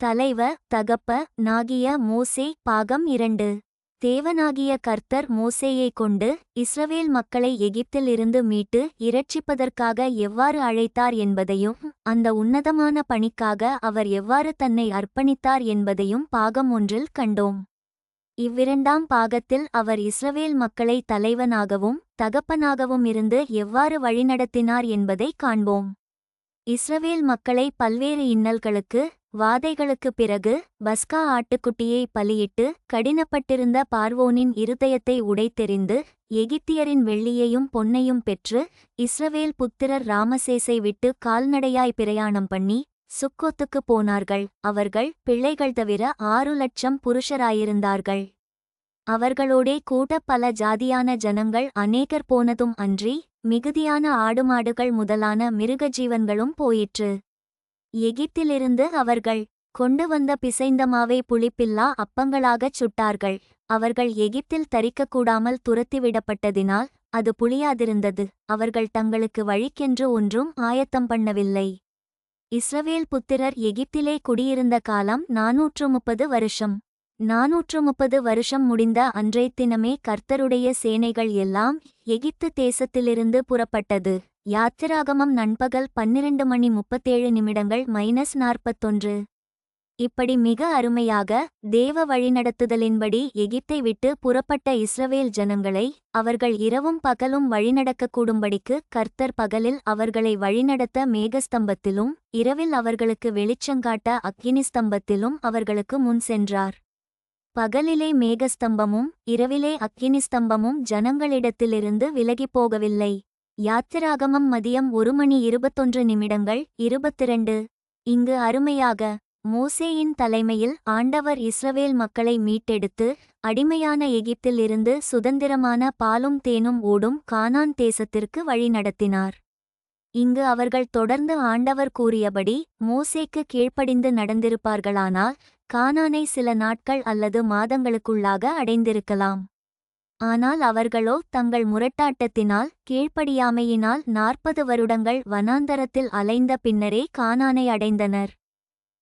தலைவ தகப்ப நாகிய மோசே பாகம் இரண்டு. தேவனாகிய கர்த்தர் மோசேயைக் கொண்டு இஸ்ரவேல் மக்களை எகிப்தில் இருந்து மீட்டு இரட்சிப்பதற்காக எவ்வாறு அழைத்தார் என்பதையும் அந்த உன்னதமான பணிக்காக அவர் எவ்வாறு தன்னை அர்ப்பணித்தார் என்பதையும் பாகம் ஒன்றில் கண்டோம். இவ்விரண்டாம் பாகத்தில் அவர் இஸ்ரவேல் மக்களை தலைவனாகவும் தகப்பனாகவும் இருந்து எவ்வாறு வழிநடத்தினார் என்பதை காண்போம். இஸ்ரவேல் மக்களை பல்வேறு இன்னல்களுக்கு வாதைகளுக்குப் பிறகு பஸ்கா ஆட்டுக்குட்டியை பலியிட்டு கடினப்பட்டிருந்த பார்வோனின் இருதயத்தை உடைத்தெறிந்து எகிப்தியரின் வெள்ளியையும் பொன்னையும் பெற்று இஸ்ரவேல் புத்திரர் ராமசேசை விட்டு கால்நடையாய் பிரயாணம் பண்ணி சுக்கோத்துக்குப் போனார்கள். அவர்கள் பிள்ளைகள் தவிர ஆறு லட்சம் புருஷராயிருந்தார்கள். அவர்களோடே கூட பல ஜாதியான ஜனங்கள் அநேகர் போனதும் அன்றி மிகுதியான ஆடுமாடுகள் முதலான மிருக ஜீவன்களும் போயிற்று. எகிப்திலிருந்து அவர்கள் கொண்டு வந்த பிசைந்த மாவை புளிப்பில்லா அப்பங்களாகச் சுட்டார்கள். அவர்கள் எகிப்தில் தரிக்கக்கூடாமல் துரத்திவிடப்பட்டதினால் அது புளியாதிருந்தது. அவர்கள் தங்களுக்கு வழிக்கென்று ஒன்றும் ஆயத்தம் பண்ணவில்லை. இஸ்ரவேல் புத்திரர் எகிப்திலே குடியிருந்த காலம் நாநூற்று முப்பது வருஷம். நாநூற்று முப்பது வருஷம் முடிந்த அன்றைய தினமே கர்த்தருடைய சேனைகள் எல்லாம் எகிப்து தேசத்திலிருந்து புறப்பட்டது. யாத்திராகமம் நண்பகல் பன்னிரண்டு மணி முப்பத்தேழு நிமிடங்கள் மைனஸ் நாற்பத்தொன்று. இப்படி மிக அருமையாக தேவ வழிநடத்துதலின்படி எகிப்தை விட்டு புறப்பட்ட இஸ்ரவேல் ஜனங்களை அவர்கள் இரவும் பகலும் வழிநடக்கக்கூடும்படிக்கு கர்த்தர் பகலில் அவர்களை வழிநடத்த மேகஸ்தம்பத்திலும் இரவில் அவர்களுக்கு வெளிச்சங்காட்ட அக்கினி ஸ்தம்பத்திலும் அவர்களுக்கு முன் சென்றார். பகலிலே மேகஸ்தம்பமும் இரவிலே அக்கினி ஸ்தம்பமும் ஜனங்களிடத்திலிருந்து விலகிப் போகவில்லை. யாத்திராகமம் மதியம் ஒரு மணி இருபத்தொன்று நிமிடங்கள் இருபத்திரண்டு. இங்கு அருமையாக மோசேயின் தலைமையில் ஆண்டவர் இஸ்ரவேல் மக்களை மீட்டெடுத்து அடிமையான எகிப்தில் இருந்து சுதந்திரமான பாலும் தேனும் ஓடும் கானான் தேசத்திற்கு வழிநடத்தினார் இங்கு அவர்கள் தொடர்ந்து ஆண்டவர் கூறியபடி மோசேக்கு கீழ்ப்படிந்து நடந்திருப்பார்களானால் கானானை சில நாட்கள் அல்லது மாதங்களுக்குள்ளாக அடைந்திருக்கலாம். ஆனால் அவர்களோ தங்கள் முரட்டாட்டத்தினால் கீழ்ப்படியாமையினால் நாற்பது வருடங்கள் வனாந்தரத்தில் அலைந்த பின்னரே கானானை அடைந்தனர்.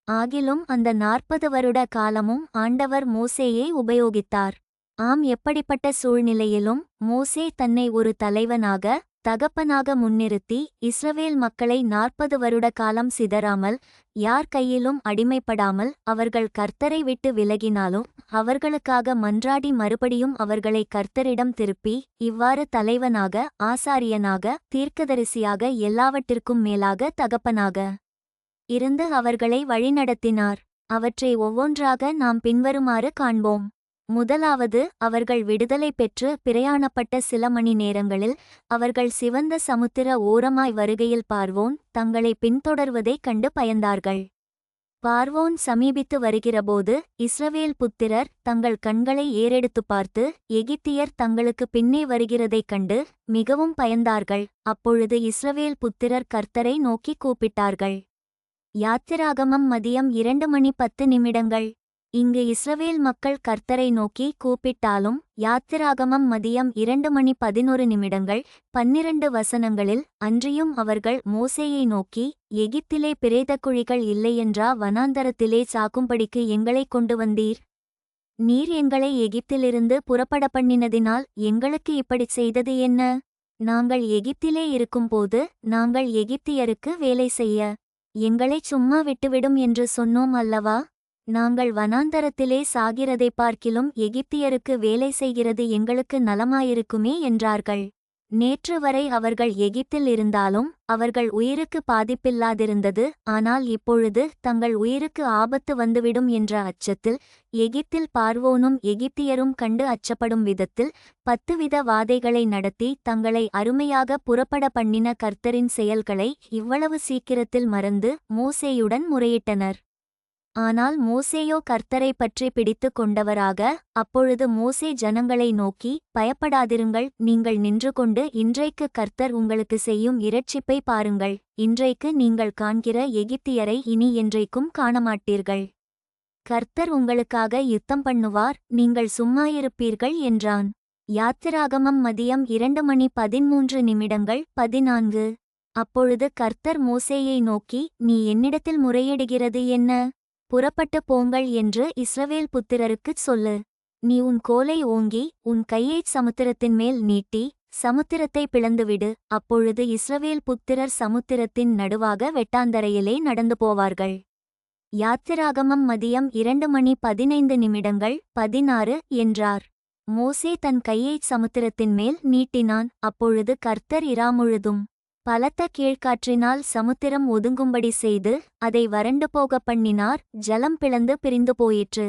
ஆகிலும் அந்த நாற்பது வருட காலமும் ஆண்டவர் மோசேயை உபயோகித்தார். ஆம் எப்படிப்பட்ட சூழ்நிலையிலும் மோசே தன்னை ஒரு தலைவனாக தகப்பனாக முன்னிறுத்தி இஸ்ரவேல் மக்களை நாற்பது வருட காலம் சிதறாமல் யார் கையிலும் அடிமைப்படாமல் அவர்கள் கர்த்தரை விட்டு விலகினாலும் அவர்களுக்காக மன்றாடி மறுபடியும் அவர்களை கர்த்தரிடம் திருப்பி இவ்வாறு தலைவனாக ஆசாரியனாக தீர்க்கதரிசியாக எல்லாவற்றிற்கும் மேலாக தகப்பனாக இருந்து அவர்களை வழிநடத்தினார். அவற்றை ஒவ்வொன்றாக நாம் பின்வருமாறு காண்போம். முதலாவது அவர்கள் விடுதலை பெற்று பிரயாணப்பட்ட சில மணி நேரங்களில் அவர்கள் சிவந்த சமுத்திர ஓரமாய் வருகையில் பார்வோன் தங்களை பின்தொடர்வதைக் கண்டு பயந்தார்கள். பார்வோன் சமீபித்து வருகிறபோது இஸ்ரவேல் புத்திரர் தங்கள் கண்களை ஏறெடுத்துப் பார்த்து எகிப்தியர் தங்களுக்கு பின்னே வருகிறதைக் கண்டு மிகவும் பயந்தார்கள். அப்பொழுது இஸ்ரவேல் புத்திரர் கர்த்தரை நோக்கி கூப்பிட்டார்கள். யாத்திராகமம் மதியம் இரண்டு மணி பத்து நிமிடங்கள். இங்கு இஸ்ரவேல் மக்கள் கர்த்தரை நோக்கி கூப்பிட்டாலும் யாத்திராகமம் மதியம் இரண்டு மணி பதினொரு நிமிடங்கள் பன்னிரண்டு வசனங்களில் அன்றியும் அவர்கள் மோசேயை நோக்கி எகிப்திலே பிரேத குழிகள் இல்லையென்றா வனாந்தரத்திலே சாக்கும்படிக்கு எங்களைக் கொண்டு வந்தீர்? நீர் எங்களை எகிப்திலிருந்து புறப்பட பண்ணினதினால் எங்களுக்கு இப்படிச் செய்தது என்ன? நாங்கள் எகிப்திலே இருக்கும்போது நாங்கள் எகிப்தியருக்கு வேலை செய்ய எங்களைச் சும்மா விட்டுவிடும் என்று சொன்னோம் அல்லவா? நாங்கள் வனாந்தரத்திலே சாகிறதை பார்க்கிலும் எகிப்தியருக்கு வேலை செய்கிறது எங்களுக்கு நலமாயிருக்குமே என்றார்கள். நேற்று வரை அவர்கள் எகிப்தில் இருந்தாலும் அவர்கள் உயிருக்கு பாதிப்பில்லாதிருந்தது ஆனால் இப்பொழுது தங்கள் உயிருக்கு ஆபத்து வந்துவிடும் என்ற அச்சத்தில் எகிப்தில் பார்வோனும் எகிப்தியரும் கண்டு அச்சப்படும் விதத்தில் பத்துவித வாதைகளை நடத்தி தங்களை அருமையாக புறப்பட பண்ணின கர்த்தரின் செயல்களை இவ்வளவு சீக்கிரத்தில் மறந்து மோசேயுடன் முறையிட்டனர். ஆனால் மோசேயோ கர்த்தரை பற்றி பிடித்து கொண்டவராக அப்பொழுது மோசே ஜனங்களை நோக்கி பயப்படாதிருங்கள் நீங்கள் நின்று கொண்டு இன்றைக்கு கர்த்தர் உங்களுக்கு செய்யும் இரட்சிப்பை பாருங்கள் இன்றைக்கு நீங்கள் காண்கிற எகிப்தியரை இனி என்றைக்கும் காணமாட்டீர்கள். கர்த்தர் உங்களுக்காக யுத்தம் பண்ணுவார் நீங்கள் சும்மாயிருப்பீர்கள் என்றான். யாத்திராகமம் மதியம் இரண்டு மணி பதிமூன்று நிமிடங்கள் பதினான்கு. அப்பொழுது கர்த்தர் மோசேயை நோக்கி நீ என்னிடத்தில் முறையிடுகிறது என்ன? புறப்பட்டு போங்கள் என்று இஸ்ரவேல் புத்திரருக்குச் சொல்லு. நீ உன் கோலை ஓங்கி உன் கையைச் சமுத்திரத்தின் மேல் நீட்டி சமுத்திரத்தை பிளந்துவிடு. அப்பொழுது இஸ்ரவேல் புத்திரர் சமுத்திரத்தின் நடுவாக வெட்டாந்தரையிலே நடந்து போவார்கள். யாத்திராகமம் மதியம் இரண்டு மணி பதினைந்து நிமிடங்கள் பதினாறு என்றார். மோசே தன் கையைச் சமுத்திரத்தின் மேல் நீட்டினான். அப்பொழுது கர்த்தர் இராமுழுதும் பலத்த கீழ்காற்றினால் சமுத்திரம் ஒதுங்கும்படி செய்து அதை வறண்டு போகப் பண்ணினார் ஜலம் பிளந்து பிரிந்து போயிற்று.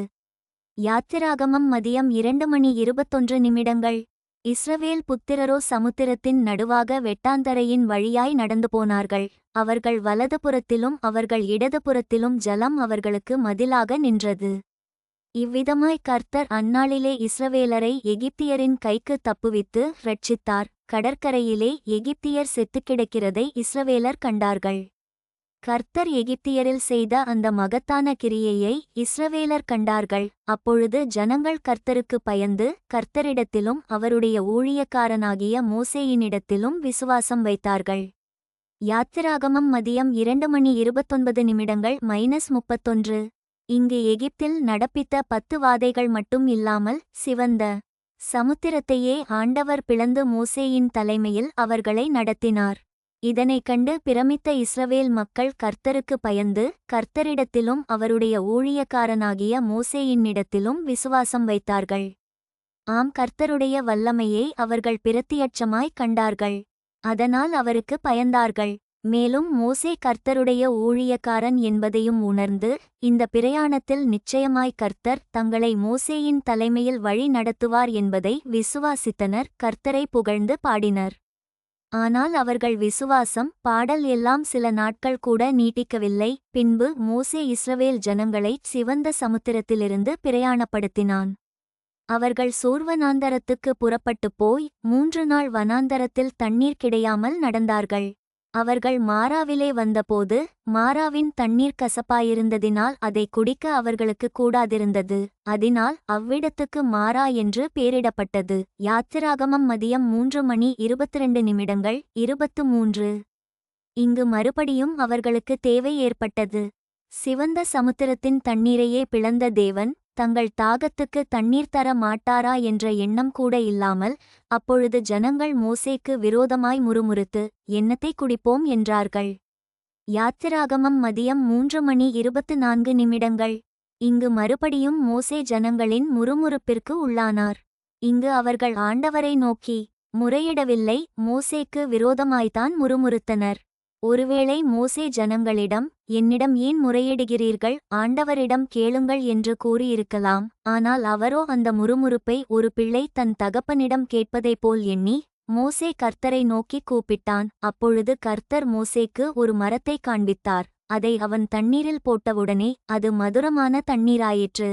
யாத்திராகமம் மதியம் இரண்டு மணி இருபத்தொன்று நிமிடங்கள். இஸ்ரவேல் புத்திரரோ சமுத்திரத்தின் நடுவாக வெட்டாந்தரையின் வழியாய் நடந்து போனார்கள். அவர்கள் வலதுபுறத்திலும் அவர்கள் இடதுபுறத்திலும் ஜலம் அவர்களுக்கு மதிலாக நின்றது. இவ்விதமாய் கர்த்தர் அந்நாளிலே இஸ்ரவேலரை எகிப்தியரின் கைக்கு தப்புவித்து ரட்சித்தார். கடற்கரையிலே எகிப்தியர் செத்துக் கிடக்கிறதை இஸ்ரவேலர் கண்டார்கள். கர்த்தர் எகிப்தியரில் செய்த அந்த மகத்தான கிரியையை இஸ்ரவேலர் கண்டார்கள். அப்பொழுது ஜனங்கள் கர்த்தருக்கு பயந்து கர்த்தரிடத்திலும் அவருடைய ஊழியக்காரனாகிய மோசேயினிடத்திலும் விசுவாசம் வைத்தார்கள். யாத்திராகமம் மதியம் இரண்டு மணி இருபத்தொன்பது நிமிடங்கள் மைனஸ் முப்பத்தொன்று. இங்கு எகிப்தில் நடப்பித்த பத்து வாதைகள் மட்டும் இல்லாமல் சிவந்த சமுத்திரத்தையே ஆண்டவர் பிளந்து மோசேயின் தலைமையில் அவர்களை நடத்தினார். இதனைக் கண்டு பிரமித்த இஸ்ரவேல் மக்கள் கர்த்தருக்கு பயந்து கர்த்தரிடத்திலும் அவருடைய ஊழியக்காரனாகிய மோசேயின்னிடத்திலும் விசுவாசம் வைத்தார்கள். ஆம் கர்த்தருடைய வல்லமையை அவர்கள் பிரத்தியட்சமாய் கண்டார்கள். அதனால் அவருக்கு பயந்தார்கள். மேலும் மோசே கர்த்தருடைய ஊழியக்காரன் என்பதையும் உணர்ந்து இந்த பிரயாணத்தில் நிச்சயமாய் கர்த்தர் தங்களை மோசேயின் தலைமையில் வழி நடத்துவார் என்பதை விசுவாசித்தனர் கர்த்தரை புகழ்ந்து பாடினர். ஆனால் அவர்கள் விசுவாசம் பாடல் எல்லாம் சில நாட்கள் கூட நீட்டிக்கவில்லை பின்பு மோசே இஸ்ரவேல் ஜனங்களைச் சிவந்த சமுத்திரத்திலிருந்து பிரயாணப்படுத்தினான். அவர்கள் சோர்வனாந்தரத்துக்கு புறப்பட்டுப் போய் மூன்று நாள் வனாந்தரத்தில் தண்ணீர் கிடையாமல் நடந்தார்கள். அவர்கள் மாராவிலே வந்தபோது மாராவின் தண்ணீர் கசப்பாயிருந்ததினால் அதை குடிக்க அவர்களுக்கு கூடாதிருந்தது. அதனால் அவ்விடத்துக்கு மாறா என்று பேரிடப்பட்டது யாத்திராகமம் மதியம் மூன்று மணி இருபத்திரண்டு நிமிடங்கள் இருபத்து மூன்று இங்கு மறுபடியும் அவர்களுக்கு தேவை ஏற்பட்டது. சிவந்த சமுத்திரத்தின் தண்ணீரையே பிளந்த தேவன் தங்கள் தாகத்துக்கு தண்ணீர் தர மாட்டாரா என்ற எண்ணம் கூட இல்லாமல் அப்பொழுது ஜனங்கள் மோசேக்கு விரோதமாய் முறுமுறுத்து எண்ணத்தை குடிப்போம்? என்றார்கள். யாத்திராகமம் மதியம் மூன்று மணி இருபத்து நான்கு நிமிடங்கள். இங்கு மறுபடியும் மோசே ஜனங்களின் முறுமுறுப்பிற்கு உள்ளானார். இங்கு அவர்கள் ஆண்டவரை நோக்கி முறையிடவில்லை மோசேக்கு விரோதமாய்த்தான் முறுமுறுத்தனர். ஒருவேளை மோசே ஜனங்களிடம் என்னிடம் ஏன் முறையிடுகிறீர்கள்? ஆண்டவரிடம் கேளுங்கள் என்று கூறியிருக்கலாம். ஆனால் அவரோ அந்த முறுமுறுப்பை ஒரு பிள்ளை தன் தகப்பனிடம் கேட்பதைப் போல் எண்ணி மோசே கர்த்தரை நோக்கி கூப்பிட்டான். அப்பொழுது கர்த்தர் மோசேக்கு ஒரு மரத்தை காண்பித்தார். அதை அவன் தண்ணீரில் போட்டவுடனே அது மதுரமான தண்ணீராயிற்று.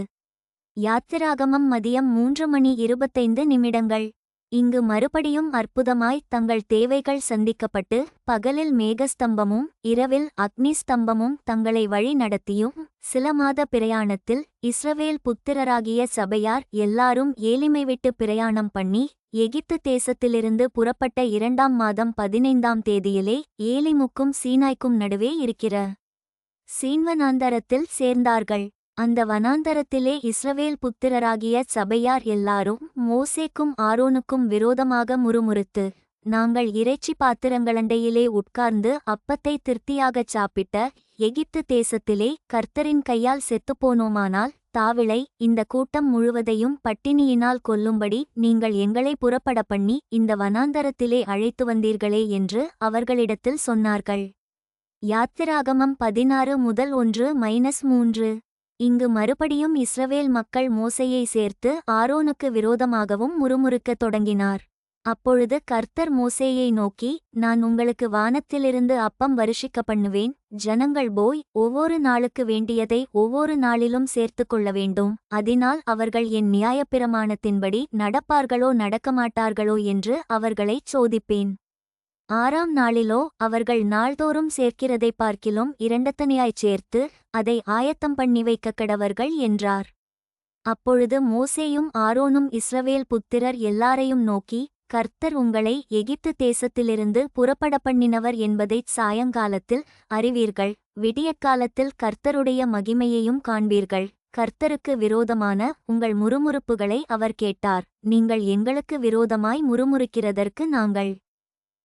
யாத்திராகமம் மதியம் மூன்று மணி இருபத்தைந்து நிமிடங்கள். இங்கு மறுபடியும் அற்புதமாய் தங்கள் தேவைகள் சந்திக்கப்பட்டு பகலில் மேகஸ்தம்பமும் இரவில் அக்னி ஸ்தம்பமும் தங்களை வழி நடத்தியும் சில மாத பிரயாணத்தில் இஸ்ரவேல் புத்திரராகிய சபையார் எல்லாரும் ஏலிமை விட்டு பிரயாணம் பண்ணி எகிப்து தேசத்திலிருந்து புறப்பட்ட இரண்டாம் மாதம் பதினைந்தாம் தேதியிலே ஏலிமுக்கும் சீனாய்க்கும் நடுவே இருக்கிற சீன்வனாந்தரத்தில் சேர்ந்தார்கள். அந்த வனாந்தரத்திலே இஸ்ரவேல் புத்திரராகிய சபையார் எல்லாரும் மோசேக்கும் ஆரோனுக்கும் விரோதமாக முறுமுறுத்து நாங்கள் இறைச்சி பாத்திரங்களண்டையிலே உட்கார்ந்து அப்பத்தை திருப்தியாகச் சாப்பிட்ட எகிப்து தேசத்திலே கர்த்தரின் கையால் செத்துப்போனோமானால் தாவிளை இந்த கூட்டம் முழுவதையும் பட்டினியினால் கொல்லும்படி நீங்கள் எங்களை புறப்பட பண்ணி இந்த வனாந்தரத்திலே அழைத்து வந்தீர்களே என்று அவர்களிடத்தில் சொன்னார்கள். யாத்திராகமம் பதினாறு முதல் ஒன்று மைனஸ் மூன்று. இங்கு மறுபடியும் இஸ்ரவேல் மக்கள் மோசையை சேர்த்து ஆரோனுக்கு விரோதமாகவும் முறுமுறுக்கத் தொடங்கினார். அப்பொழுது கர்த்தர் மோசேயை நோக்கி நான் உங்களுக்கு வானத்திலிருந்து அப்பம் வருஷிக்க பண்ணுவேன் ஜனங்கள் போய் ஒவ்வொரு நாளுக்கு வேண்டியதை ஒவ்வொரு நாளிலும் சேர்த்து கொள்ள வேண்டும். அதனால் அவர்கள் என் நியாயப்பிரமாணத்தின்படி நடப்பார்களோ நடக்கமாட்டார்களோ என்று அவர்களைச் சோதிப்பேன். ஆறாம் நாளிலோ அவர்கள் நாள்தோறும் சேர்க்கிறதைப் பார்க்கிலும் இரண்டத்தனையாய்ச் சேர்த்து அதை ஆயத்தம் பண்ணி வைக்க கடவர்கள் என்றார். அப்பொழுது மோசேயும் ஆரோனும் இஸ்ரவேல் புத்திரர் எல்லாரையும் நோக்கி கர்த்தர் உங்களை எகிப்து தேசத்திலிருந்து புறப்பட பண்ணினவர் என்பதைச் சாயங்காலத்தில் அறிவீர்கள். விடியற்காலத்தில் கர்த்தருடைய மகிமையையும் காண்பீர்கள். கர்த்தருக்கு விரோதமான உங்கள் முறுமுறுப்புகளை அவர் கேட்டார். நீங்கள் எங்களுக்கு விரோதமாய் முறுமுறுக்கிறதற்கு நாங்கள்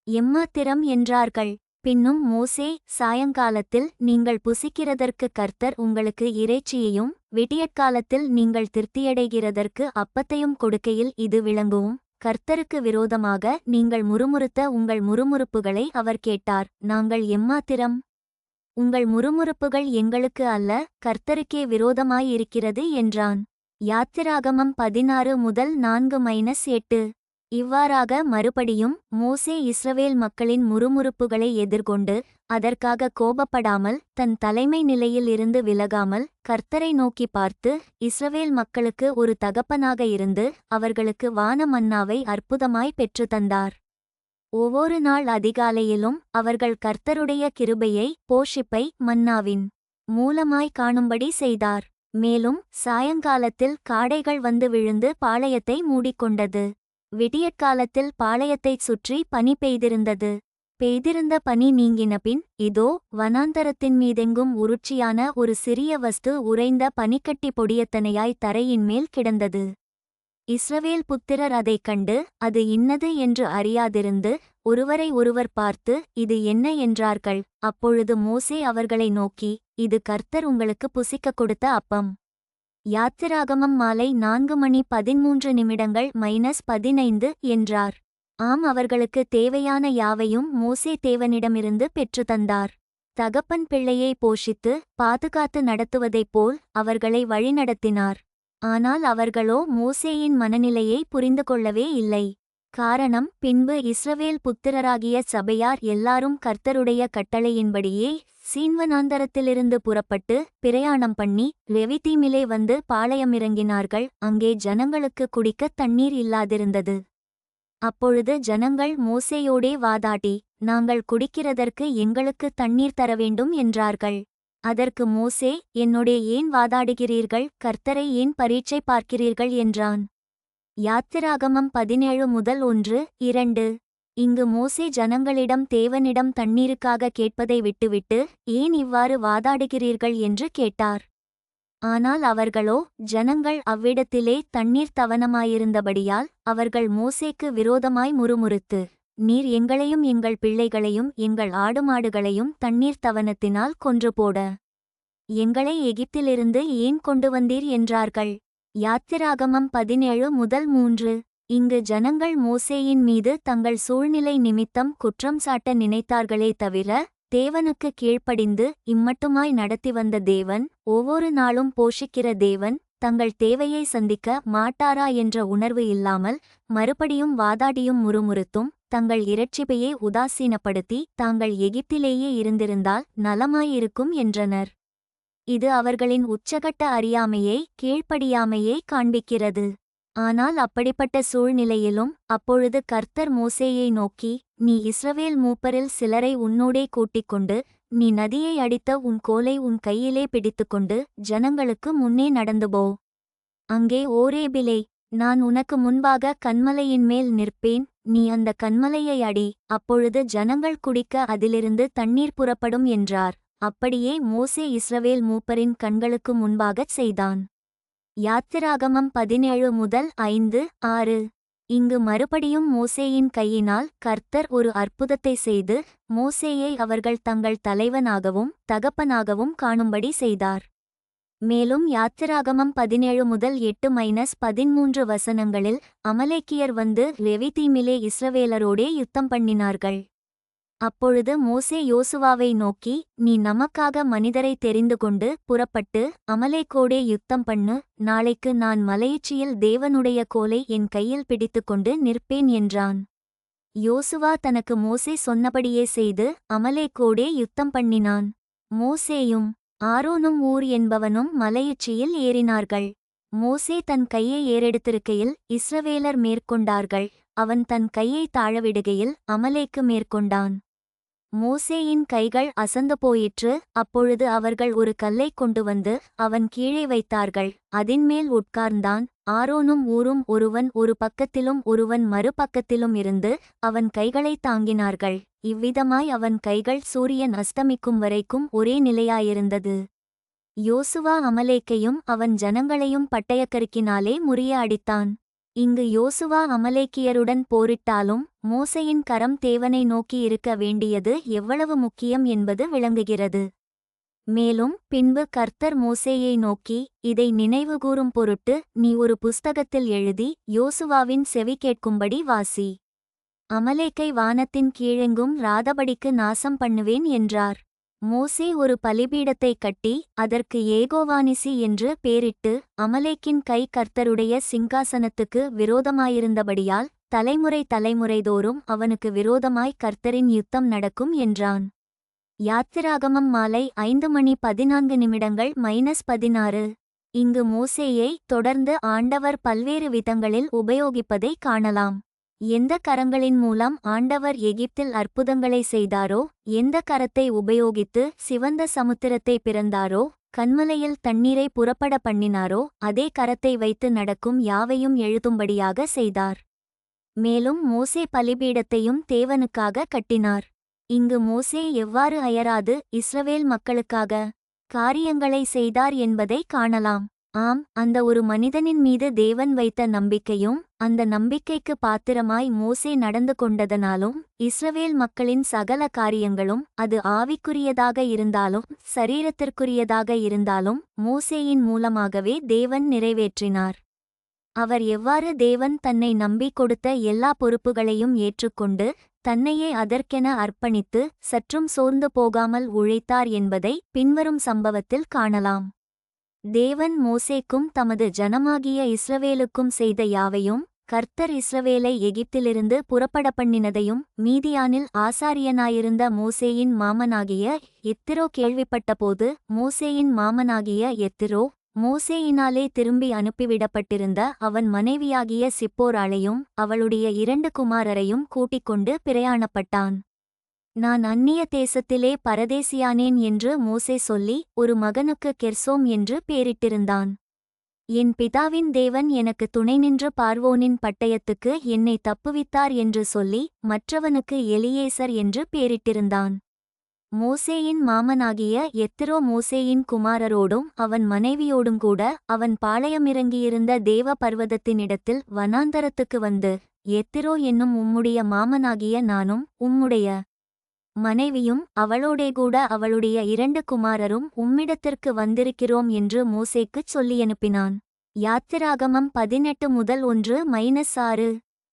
எம்மாத்திரம் என்றார்கள். பின்னும் மோசே சாயங்காலத்தில் நீங்கள் புசிக்கிறதற்கு கர்த்தர் உங்களுக்கு இறைச்சியையும் விடியற்காலத்தில் நீங்கள் திருப்தியடைகிறதற்கு அப்பத்தையும் கொடுக்கையில் இது விளங்குவோம் கர்த்தருக்கு விரோதமாக நீங்கள் முறுமுறுத்த உங்கள் முறுமுறுப்புகளை அவர் கேட்டார். நாங்கள் எம்மாத்திரம்? உங்கள் முறுமுறுப்புகள் எங்களுக்கு அல்ல கர்த்தருக்கே விரோதமாயிருக்கிறது என்றான். யாத்திராகமம் பதினாறு முதல் நான்கு மைனஸ் எட்டு. இவ்வாறாக மறுபடியும் மோசே இஸ்ரவேல் மக்களின் முறுமுறுப்புகளை எதிர்கொண்டு அதற்காக கோபப்படாமல் தன் தலைமை நிலையில் இருந்து விலகாமல் கர்த்தரை நோக்கி பார்த்து இஸ்ரவேல் மக்களுக்கு ஒரு தகப்பனாக இருந்து அவர்களுக்கு வான மன்னாவை அற்புதமாய் பெற்று தந்தார். ஒவ்வொரு நாள் அதிகாலையிலும் அவர்கள் கர்த்தருடைய கிருபையை போஷிப்பை மன்னாவின் மூலமாய் காணும்படி செய்தார். மேலும் சாயங்காலத்தில் காடைகள் வந்து விழுந்து பாளையத்தை மூடிக்கொண்டது. விடியற்காலத்தில் பாளையத்தைச் சுற்றி பனி பெய்திருந்தது. பெய்திருந்த பனி நீங்கினபின் இதோ வனாந்தரத்தின் மீதெங்கும் உருட்சியான ஒரு சிறிய வஸ்து உறைந்த பனிக்கட்டி பொடியத்தனையாய் தரையின் மேல் கிடந்தது. இஸ்ரவேல் புத்திரர் அதைக் கண்டு அது இன்னது என்று அறியாதிருந்து ஒருவரை ஒருவர் பார்த்து இது என்ன என்றார்கள். அப்பொழுது மோசே அவர்களை நோக்கி இது கர்த்தர் உங்களுக்கு புசிக்கக் கொடுத்த அப்பம். யாத்திராகமம் மாலை நான்கு மணி பதிமூன்று நிமிடங்கள் மைனஸ் பதினைந்து என்றார். ஆம் அவர்களுக்கு தேவையான யாவையும் மோசே தேவனிடமிருந்து பெற்று தந்தார். தகப்பன் பிள்ளையை போஷித்து பாதுகாத்து நடத்துவதைப் போல் அவர்களை வழிநடத்தினார். ஆனால் அவர்களோ மோசேயின் மனநிலையை புரிந்து கொள்ளவே இல்லை. காரணம் பின்பு இஸ்ரவேல் புத்திரராகிய சபையார் எல்லாரும் கர்த்தருடைய கட்டளையின்படியே சீன்வனாந்தரத்திலிருந்து புறப்பட்டு பிரயாணம் பண்ணி ரெவிதீமிலே வந்து பாளையமிறங்கினார்கள். அங்கே ஜனங்களுக்கு குடிக்க தண்ணீர் இல்லாதிருந்தது. அப்பொழுது ஜனங்கள் மோசேயோடே வாதாடி நாங்கள் குடிக்கிறதற்கு எங்களுக்கு தண்ணீர் தர வேண்டும் என்றார்கள். அதற்கு மோசே என்னோடே ஏன் வாதாடுகிறீர்கள்? கர்த்தரை ஏன் பரீட்சை பார்க்கிறீர்கள்? என்றான். யாத்திராகமம் பதினேழு முதல் ஒன்று இரண்டு. இங்கு மோசே ஜனங்களிடம் தேவனிடம் தண்ணீருக்காக கேட்பதை விட்டுவிட்டு ஏன் இவ்வாறு வாதாடுகிறீர்கள் என்று கேட்டார். ஆனால் அவர்களோ ஜனங்கள் அவ்விடத்திலே தண்ணீர் தவனமாயிருந்தபடியால் அவர்கள் மோசேக்கு விரோதமாய் முறுமுறுத்து நீர் எங்களையும் எங்கள் பிள்ளைகளையும் எங்கள் ஆடு மாடுகளையும் தண்ணீர் தவனத்தினால் கொன்று போட. எங்களை எகிப்திலிருந்து ஏன் கொண்டு வந்தீர்? என்றார்கள். யாத்திராகமம் பதினேழு முதல் மூன்று. இங்கு ஜனங்கள் மோசேயின் மீது தங்கள் சூழ்நிலை நிமித்தம் குற்றம் சாட்ட நினைத்தார்களே தவிர தேவனுக்கு கீழ்ப்படிந்து இம்மட்டுமாய் நடத்தி வந்த தேவன் ஒவ்வொரு நாளும் போஷிக்கிற தேவன் தங்கள் தேவையை சந்திக்க மாட்டாரா என்ற உணர்வு இல்லாமல் மறுபடியும் வாதாடியும் முறுமுறுத்தும் தங்கள் இரட்சிப்பையே உதாசீனப்படுத்தி தாங்கள் எகிப்திலேயே இருந்திருந்தால் நலமாயிருக்கும் என்றனர். இது அவர்களின் உச்சகட்ட அறியாமையை கீழ்ப்படியாமையை காண்பிக்கிறது. ஆனால் அப்படிப்பட்ட சூழ்நிலையிலும் அப்பொழுது கர்த்தர் மோசேயை நோக்கி நீ இஸ்ரவேல் மூப்பரில் சிலரை உன்னோடே கூட்டிக் கொண்டு நீ நதியை அடித்த உன் கோலை உன் கையிலே பிடித்துக்கொண்டு ஜனங்களுக்கு முன்னே நடந்து போ. அங்கே ஓரேபிலே நான் உனக்கு முன்பாக கண்மலையின் மேல் நிற்பேன் நீ அந்த கண்மலையை அடி அப்பொழுது ஜனங்கள் குடிக்க அதிலிருந்து தண்ணீர் புறப்படும் என்றார். அப்படியே மோசே இஸ்ரவேல் மூப்பரின் கண்களுக்கு முன்பாகச் செய்தான். யாத்திராகமம் பதினேழு முதல் ஐந்து ஆறு. இங்கு மறுபடியும் மோசேயின் கையினால் கர்த்தர் ஒரு அற்புதத்தை செய்து மோசேயை அவர்கள் தங்கள் தலைவனாகவும் தகப்பனாகவும் காணும்படி செய்தார். மேலும் யாத்திராகமம் பதினேழு முதல் எட்டு மைனஸ் பதிமூன்று வசனங்களில் அமலேக்கியர் வந்து ரெவிதீமிலே இஸ்ரவேலரோடே யுத்தம் பண்ணினார்கள். அப்பொழுது மோசே யோசுவாவை நோக்கி நீ நமக்காக மனிதரை தெரிந்து கொண்டு புறப்பட்டு அமலேக்கோடே யுத்தம் பண்ணு. நாளைக்கு நான் மலையுச்சியில் தேவனுடைய கோலை என் கையில் பிடித்துக்கொண்டு நிற்பேன் என்றான். யோசுவா தனக்கு மோசே சொன்னபடியே செய்து அமலேக்கோடே யுத்தம் பண்ணினான். மோசேயும் ஆரோனும் ஊர் என்பவனும் மலையுச்சியில் ஏறினார்கள். மோசே தன் கையை ஏறெடுத்திருக்கையில் இஸ்ரவேலர் மேற்கொண்டார்கள். அவன் தன் கையை தாழவிடுகையில் அமலேக்கு மேற்கொண்டான். மோசேயின் கைகள் அசந்து போயிற்று. அப்பொழுது அவர்கள் ஒரு கல்லைக் கொண்டு வந்து அவன் கீழே வைத்தார்கள். அதின்மேல் உட்கார்ந்தான். ஆரோனும் ஊரும் ஒருவன் ஒரு பக்கத்திலும் ஒருவன் மறுபக்கத்திலும் இருந்து அவன் கைகளைத் தாங்கினார்கள். இவ்விதமாய் அவன் கைகள் சூரியன் அஸ்தமிக்கும் வரைக்கும் ஒரே நிலையாயிருந்தது. யோசுவா அமலேக்கையும் அவன் ஜனங்களையும் பட்டயக்கருக்கினாலே முறிய அடித்தான். இங்கு யோசுவா அமலேக்கியருடன் போரிட்டாலும் மோசையின் கரம் தேவனை நோக்கி இருக்க வேண்டியது எவ்வளவு முக்கியம் என்பது விளங்குகிறது. மேலும் பின்பு கர்த்தர் மோசேயை நோக்கி இதை நினைவுகூரும் பொருட்டு நீ ஒரு புஸ்தகத்தில் எழுதி யோசுவாவின் செவி கேட்கும்படி வாசி. அமலேக்கை வானத்தின் கீழெங்கும் ராதபடிக்கு நாசம் பண்ணுவேன் என்றார். மோசே ஒரு பலிபீடத்தை கட்டி அதற்கு ஏகோவானிசி என்று பேரிட்டு அமலேக்கின் கை கர்த்தருடைய சிங்காசனத்துக்கு விரோதமாயிருந்தபடியால் தலைமுறை தலைமுறைதோறும் அவனுக்கு விரோதமாய் கர்த்தரின் யுத்தம் நடக்கும் என்றான். யாத்திராகமம் மாலை ஐந்து மணி பதினான்கு நிமிடங்கள் மைனஸ் பதினாறு. இங்கு மோசேயை தொடர்ந்து ஆண்டவர் பல்வேறு விதங்களில் உபயோகிப்பதை காணலாம். எந்த கரங்களின் மூலம் ஆண்டவர் எகிப்தில் அற்புதங்களை செய்தாரோ எந்த கரத்தை உபயோகித்து சிவந்த சமுத்திரத்தை பிறந்தாரோ கண்மலையில் தண்ணீரை புறப்பட பண்ணினாரோ அதே கரத்தை வைத்து நடக்கும் யாவையும் எழுதும்படியாக செய்தார். மேலும் மோசே பலிபீடத்தையும் தேவனுக்காக கட்டினார். இங்கு மோசே எவ்வாறு அயராது இஸ்ரவேல் மக்களுக்காக காரியங்களை செய்தார் என்பதை காணலாம். ஆம் அந்த ஒரு மனிதனின் மீது தேவன் வைத்த நம்பிக்கையும் அந்த நம்பிக்கைக்கு பாத்திரமாய் மோசே நடந்து கொண்டதனாலும் இஸ்ரவேல் மக்களின் சகல காரியங்களும் அது ஆவிக்குரியதாக இருந்தாலும் சரீரத்திற்குரியதாக இருந்தாலும் மோசேயின் மூலமாகவே தேவன் நிறைவேற்றினார். அவர் எவ்வாறு தேவன் தன்னை நம்பிக் கொடுத்த எல்லா பொறுப்புகளையும் ஏற்றுக்கொண்டு தன்னையே அதற்கென அர்ப்பணித்து சற்றும் சோர்ந்து போகாமல் உழைத்தார் என்பதை பின்வரும் சம்பவத்தில் காணலாம். தேவன் மோசேக்கும் தமது ஜனமாகிய இஸ்ரவேலுக்கும் செய்த யாவையும் கர்த்தர் இஸ்ரவேலை எகிப்திலிருந்து புறப்பட பண்ணினதையும் மீதியானில் ஆசாரியனாயிருந்த மோசேயின் மாமனாகிய எத்திரோ கேள்விப்பட்டபோது மோசேயின் மாமனாகிய எத்திரோ மோசேயினாலே திரும்பி அனுப்பிவிடப்பட்டிருந்த அவன் மனைவியாகிய சிப்போராளையும் அவளுடைய இரண்டு குமாரரையும் கூட்டிக் கொண்டு பிரயாணப்பட்டான். நான் அந்நிய தேசத்திலே பரதேசியானேன் என்று மோசே சொல்லி ஒரு மகனுக்கு கெர்சோம் என்று பேரிட்டிருந்தான். என் பிதாவின் தேவன் எனக்கு துணை நின்று பார்வோனின் பட்டயத்துக்கு என்னை தப்புவித்தார் என்று சொல்லி மற்றவனுக்கு எலியேசர் என்று பேரிட்டிருந்தான். மோசேயின் மாமனாகிய எத்திரோ மோசேயின் குமாரரோடும் அவன் மனைவியோடும் கூட அவன் பாளையமிறங்கியிருந்த தேவ பர்வதத்தினிடத்தில் வனாந்தரத்துக்கு வந்து எத்திரோ என்னும் உம்முடைய மாமனாகிய நானும் உம்முடைய மனைவியும் அவளோடே கூட அவளுடைய இரண்டு குமாரரும் உம்மிடத்திற்கு வந்திருக்கிறோம் என்று மோசேக்குச் சொல்லியனுப்பினான் யாத்திராகமம் பதினெட்டு முதல் ஒன்று மைனஸ் ஆறு.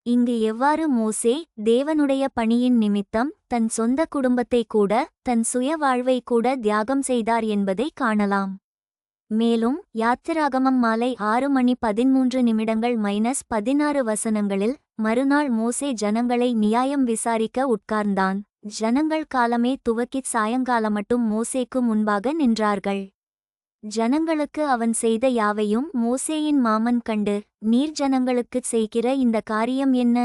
இங்கு எவ்வாறு மோசே தேவனுடைய பணியின் நிமித்தம் தன் சொந்த குடும்பத்தை கூட தன் சுய வாழ்வை கூட தியாகம் செய்தார் என்பதை காணலாம். மேலும் யாத்திராகமம் மாலை ஆறு மணி பதிமூன்று நிமிடங்கள் மைனஸ் பதினாறு வசனங்களில் மறுநாள் மோசே ஜனங்களை நியாயம் விசாரிக்க உட்கார்ந்தான். ஜனங்கள் காலமே துவக்கிச் சாயங்காலமட்டும் மோசேக்கு முன்பாக நின்றார்கள். ஜனங்களுக்கு அவன் செய்த யாவையும் மோசேயின் மாமன் கண்டு நீர் ஜனங்களுக்குச் செய்கிற இந்த காரியம் என்ன?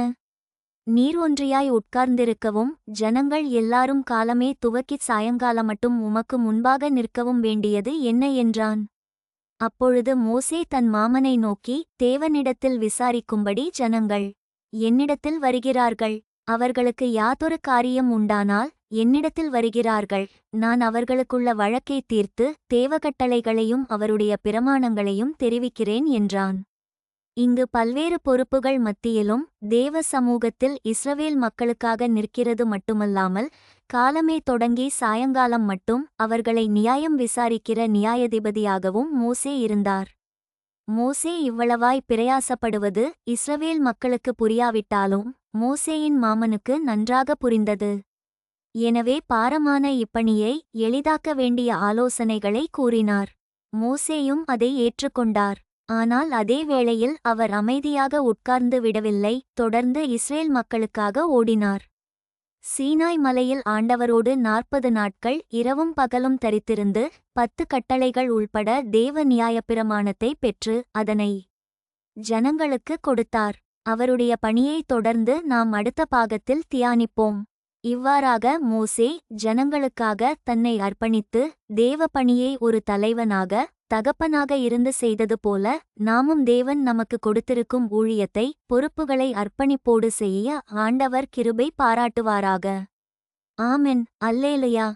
நீர் ஒன்றியாய் உட்கார்ந்திருக்கவும் ஜனங்கள் எல்லாரும் காலமே துவக்கிச் சாயங்காலமட்டும் உமக்கு முன்பாக நிற்கவும் வேண்டியது என்ன? என்றான். அப்பொழுது மோசே தன் மாமனை நோக்கி தேவனிடத்தில் விசாரிக்கும்படி ஜனங்கள் என்னிடத்தில் வருகிறார்கள். அவர்களுக்கு யாதொரு காரியம் உண்டானால் என்னிடத்தில் வருகிறார்கள். நான் அவர்களுக்குள்ள வழக்கை தீர்த்து தேவகட்டளைகளையும் அவருடைய பிரமாணங்களையும் தெரிவிக்கிறேன் என்றான். இங்கு பல்வேறு பொறுப்புகள் மத்தியிலும் தேவ சமூகத்தில் இஸ்ரவேல் மக்களுக்காக நிற்கிறது மட்டுமல்லாமல் காலமே தொடங்கி சாயங்காலம் மட்டும் அவர்களை நியாயம் விசாரிக்கிற நியாயதிபதியாகவும் மோசே இருந்தார். மோசே இவ்வளவாய் பிரயாசப்படுவது இஸ்ரவேல் மக்களுக்கு புரியாவிட்டாலும் மோசேயின் மாமனுக்கு நன்றாக புரிந்தது. எனவே பாரமான இப்பணியை எளிதாக்க வேண்டிய ஆலோசனைகளை கூறினார். மோசேயும் அதை ஏற்றுக்கொண்டார். ஆனால் அதே வேளையில் அவர் அமைதியாக உட்கார்ந்து விடவில்லை தொடர்ந்து இஸ்ரேல் மக்களுக்காக ஓடினார். சீனாய் மலையில் ஆண்டவரோடு நாற்பது நாட்கள் இரவும் பகலும் தரித்திருந்து பத்து கட்டளைகள் உள்பட தேவ நியாயப்பிரமாணத்தை பெற்று அதனை ஜனங்களுக்கு கொடுத்தார். அவருடைய பணியைத் தொடர்ந்து நாம் அடுத்த பாகத்தில் தியானிப்போம். இவ்வாறாக மோசே ஜனங்களுக்காக தன்னை அர்ப்பணித்து தேவ பணியை ஒரு தலைவனாக தகப்பனாக இருந்து செய்தது போல நாமும் தேவன் நமக்கு கொடுத்திருக்கும் ஊழியத்தை பொறுப்புகளை அர்ப்பணிப்போடு செய்ய ஆண்டவர் கிருபை பாராட்டுவாராக. ஆமென். அல்லேலுயா.